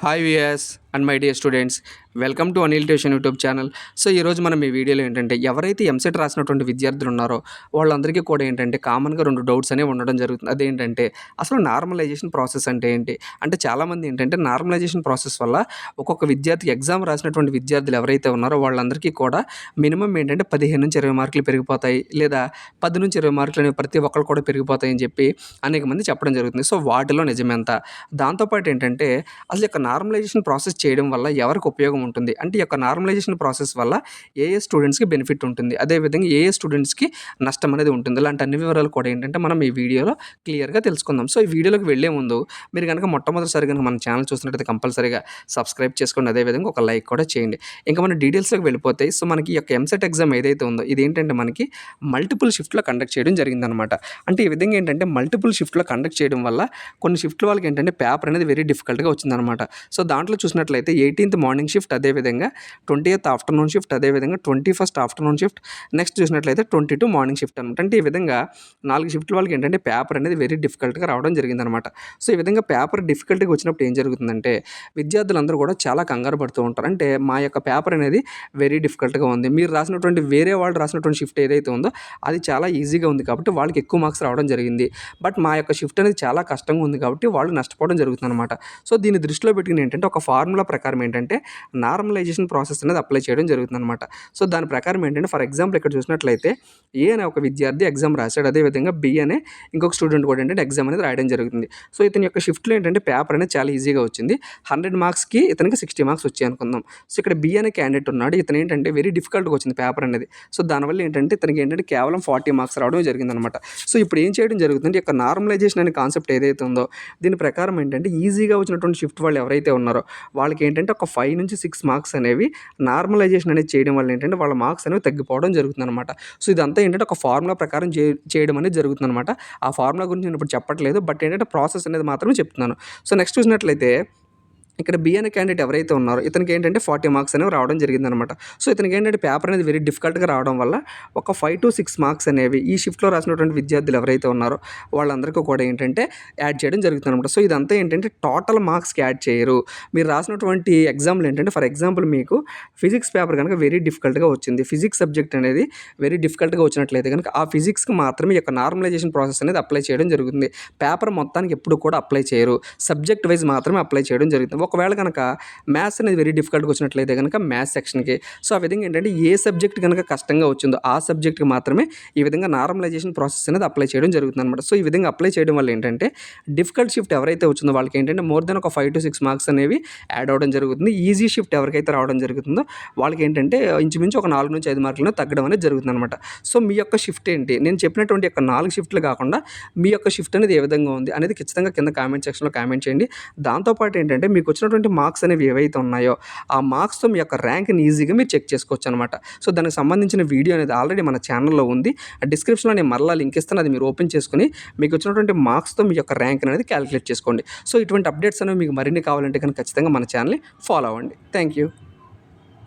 Hi viewers and my dear students, welcome to Anil tuition YouTube channel. So ఈరోజు మనం ఈ వీడియోలో ఏంటంటే ఎవరైతే ఎంసెట్ రాసినటువంటి విద్యార్థులు ఉన్నారో వాళ్ళందరికీ కూడా ఏంటంటే కామన్గా రెండు డౌట్స్ అనేవి ఉండడం జరుగుతుంది. అదేంటంటే అసలు నార్మలైజేషన్ ప్రాసెస్ అంటే ఏంటి? అంటే చాలామంది ఏంటంటే నార్మలైజేషన్ ప్రాసెస్ వల్ల ఒక్కొక్క విద్యార్థి ఎగ్జామ్ రాసినటువంటి విద్యార్థులు ఎవరైతే ఉన్నారో వాళ్ళందరికీ కూడా మినిమం ఏంటంటే పదిహేను నుంచి ఇరవై మార్కులు పెరిగిపోతాయి. లేదా పది నుంచి ఇరవై మార్కులు అనేవి ప్రతి ఒక్కరు కూడా పెరిగిపోతాయని చెప్పి అనేక మంది చెప్పడం జరుగుతుంది. సో వాటిలో నిజమెంత దాంతోపాటు ఏంటంటే అసలు యొక్క నార్మలైజేషన్ ప్రాసెస్ చేయడం వల్ల ఎవరికి ఉపయోగం ఉంటుంది అంటే ఈ యొక్క నార్మలైజేషన్ ప్రాసెస్ వల్ల ఏ ఏ స్టూడెంట్స్కి బెనిఫిట్ ఉంటుంది. అదేవిధంగా ఏ ఏ స్టూడెంట్స్కి నష్టం అనేది ఉంటుంది. ఇలాంటి అన్ని వివరాలు కూడా ఏంటంటే మనం ఈ వీడియోలో క్లియర్గా తెలుసుకుందాం. సో ఈ వీడియోలోకి వెళ్ళే ముందు మీరు కనుక మొట్టమొదటిసారి కనుక మన ఛానల్ చూసినట్టయితే కంపల్సరీగా సబ్స్క్రైబ్ చేసుకోండి. అదేవిధంగా ఒక లైక్ కూడా చేయండి. ఇంకా మన డీటెయిల్స్లోకి వెళ్ళిపోతాయి సో మనకి ఈ యొక్క ఎంసెట్ ఎగ్జామ్ ఏదైతే ఉందో ఇది ఏంటంటే మనకి మల్టిపుల్ షిఫ్ట్లో కండక్ట్ చేయడం జరిగిందనమాట అంటే ఈ విధంగా ఏంటంటే మల్టిపుల్ షిఫ్ట్లో కండక్ట్ చేయడం వల్ల కొన్ని షిఫ్ట్ల వాళ్ళకి ఏంటంటే పేపర్ అనేది వెరీ డిఫికల్ట్గా వచ్చిందనమాట సో దాంట్లో చూసినట్లయితే ఎయిటీన్త్ మార్నింగ్ షిఫ్ట్ అదేవిధంగా ట్వంటీ ఎయిత్ ఆఫ్టర్నూన్ షిఫ్ట్ అదేవిధంగా twenty first afternoon shift next చూసినట్లయితే ట్వంటీ టూ మార్నింగ్ షిఫ్ట్ అనమాట అంటే ఈ విధంగా నాలుగు షిఫ్ట్ వాళ్ళకి ఏంటంటే పేపర్ అనేది వెరీ డిఫికల్ట్గా రావడం జరిగిందనమాట సో ఈ విధంగా పేపర్ డిఫికల్ట్గా వచ్చినప్పుడు ఏం జరుగుతుందంటే విద్యార్థులందరూ కూడా చాలా కంగారు పడుతూ ఉంటారు. అంటే మా యొక్క పేపర్ అనేది వెరీ డిఫికల్ట్గా ఉంది. మీరు రాసినటువంటి వేరే వాళ్ళు రాసినటువంటి షిఫ్ట్ ఏదైతే ఉందో అది చాలా ఈజీగా ఉంది కాబట్టి వాళ్ళకి ఎక్కువ మార్క్స్ రావడం జరిగింది. బట్ మా యొక్క షిఫ్ట్ అనేది చాలా కష్టంగా ఉంది కాబట్టి వాళ్ళు నష్టపోవడం జరుగుతుంది అనమాట సో దీన్ని దృష్టిలో పెట్టుకుని ఏంటంటే ఒక ఫార్ములా ప్రకారం ఏంటంటే నార్మలైజేషన్ ప్రాసెస్ అనేది అప్లై చేయడం జరుగుతుంది అనమాట సో దాని ప్రకారం ఏంటంటే ఫర్ ఎగ్జాంపుల్ ఇక్కడ చూసినట్లయితే ఏ అనే ఒక విద్యార్థి ఎగ్జామ్ రాశాడు అదేవిధంగా బి అనే ఇంకొక స్టూడెంట్ కూడా ఏంటంటే ఎగ్జామ్ అనేది రాయడం జరుగుతుంది. సో ఇతని యొక్క షిఫ్ట్లో ఏంటంటే పేపర్ అనేది చాలా ఈజీగా వచ్చింది. హండ్రెడ్ మార్క్స్కి ఇతనికి సిక్స్టీ మార్క్స్ వచ్చాయి అనుకుందాం. సో ఇక్కడ బి అనే క్యాండిడేట్ ఉన్నాడు. ఇతను ఏంటంటే వెరీ డిఫికల్ట్గా వచ్చింది పేపర్ అనేది. సో దానివల్ల ఏంటంటే ఇతనికి ఏంటంటే కేవలం ఫార్టీ మార్క్స్ రావడం జరిగిందనమాట సో ఇప్పుడు ఏం చేయడం జరుగుతుంది? ఈ యొక్క నార్మలైజేషన్ అనే కాన్సెప్ట్ ఏదైతే ఉందో దీని ప్రకారం ఏంటంటే ఈజీగా వచ్చినటువంటి షిఫ్ట్ వాళ్ళు ఎవరైతే ఉన్నారో వాళ్ళకి ఏంటంటే ఒక ఫైవ్ నుంచి సిక్స్ సిక్స్ మార్క్స్ అనేవి నార్మలైజేషన్ అనేది చేయడం వల్ల ఏంటంటే వాళ్ళ మార్క్స్ అనేవి తగ్గిపోవడం జరుగుతుందన్నమాట. సో ఇదంతా ఏంటంటే ఒక ఫార్ములా ప్రకారం చే చేయడం అనేది జరుగుతుందన్నమాట. ఆ ఫార్ములా గురించి నేను ఇప్పుడు చెప్పట్లేదు బట్ ఏంటంటే ప్రాసెస్ అనేది మాత్రమే చెప్తున్నాను. సో నెక్స్ట్ చూసినట్లయితే ఇక్కడ బి అనే క్యాండిడేట్ ఎవరైతే ఉన్నారో ఇతనికి ఏంటంటే ఫార్టీ మార్క్స్ అనేవి రావడం జరిగిందనమాట. సో ఇతనికి ఏంటంటే పేపర్ అనేది వెరీ డిఫికల్ట్గా రావడం వల్ల ఒక ఫైవ్ టు సిక్స్ మార్క్స్ అనేవి ఈ షిఫ్ట్లో రాసినటువంటి విద్యార్థులు ఎవరైతే ఉన్నారో వాళ్ళందరికీ కూడా ఏంటంటే యాడ్ చేయడం జరుగుతుంది అనమాట సో ఇదంతా ఏంటంటే టోటల్ మార్క్స్కి యాడ్ చేయరు. మీరు రాసినటువంటి ఎగ్జామ్లు ఏంటంటే ఫర్ ఎగ్జాంపుల్ మీకు ఫిజిక్స్ పేపర్ కనుక వెరీ డిఫికల్ట్గా వచ్చింది. ఫిజిక్స్ సబ్జెక్ట్ అనేది వెరీ డిఫికల్ట్గా వచ్చినట్లయితే కనుక ఆ ఫిజిక్స్కి మాత్రమే ఈ యొక్క నార్మలైజేషన్ ప్రాసెస్ అనేది అప్లై చేయడం జరుగుతుంది. పేపర్ మొత్తానికి ఎప్పుడు కూడా అప్లై చేయరు. సబ్జెక్ట్ వైజ్ మాత్రమే అప్లై చేయడం జరుగుతుంది. ఒకవేళ కనుక మ్యాథ్స్ అనేది వెరీ డిఫికల్ట్గా వచ్చినట్లయితే కనుక మ్యాథ్స్ సెక్షన్కి సో ఆ విధంగా ఏంటంటే ఏ సబ్జెక్ట్ కనుక కష్టంగా వచ్చిందో ఆ సబ్జెక్ట్కి మాత్రమే ఈ విధంగా నార్మలైజేషన్ ప్రాసెస్ అనేది అప్లై చేయడం జరుగుతుంది అనమాట సో ఈ విధంగా అప్లై చేయడం వల్ల ఏంటంటే డిఫికల్ట్ షిఫ్ట్ ఎవరైతే వచ్చిందో వాళ్ళకి ఏంటంటే మోర్ దెన్ ఒక ఫైవ్ టు సిక్స్ మార్క్స్ అనేవి యాడ్ అవ్వడం జరుగుతుంది. ఈజీ షిఫ్ట్ ఎవరికైతే రావడం జరుగుతుందో వాళ్ళకి ఏంటంటే ఇంచుమించు ఒక నాలుగు నుంచి ఐదు మార్కులను తగ్గడం అనేది జరుగుతుంది అనమాట సో మీ యొక్క షిఫ్ట్ ఏంటి? నేను చెప్పినటువంటి యొక్క నాలుగు షిఫ్ట్లు కాకుండా మీ యొక్క షిఫ్ట్ అనేది ఏ విధంగా ఉంది అనేది ఖచ్చితంగా కింద కామెంట్ సెక్షన్లో కామెంట్ చేయండి. దాంతోపాటు ఏంటంటే మీకు వచ్చినటువంటి మార్క్స్ అనేవి ఏవైతే ఉన్నాయో ఆ మార్క్స్తో మీ యొక్క ర్యాంక్ని ఈజీగా మీరు చెక్ చేసుకోవచ్చు అనమాట సో దానికి సంబంధించిన వీడియో అనేది ఆల్రెడీ మన ఛానల్లో ఉంది. డిస్క్రిప్షన్లో నేను మరలా లింక్ ఇస్తాను. అది మీరు ఓపెన్ చేసుకుని మీకు వచ్చినటువంటి మార్క్స్తో మీ యొక్క ర్యాంక్ అనేది క్యాలిక్యులేట్ చేసుకోండి. సో ఇటువంటి అప్డేట్స్ అనేవి మీకు మరిన్ని కావాలంటే కనుక ఖచ్చితంగా మన ఛానల్ని ఫాలో అవ్వండి. Thank you.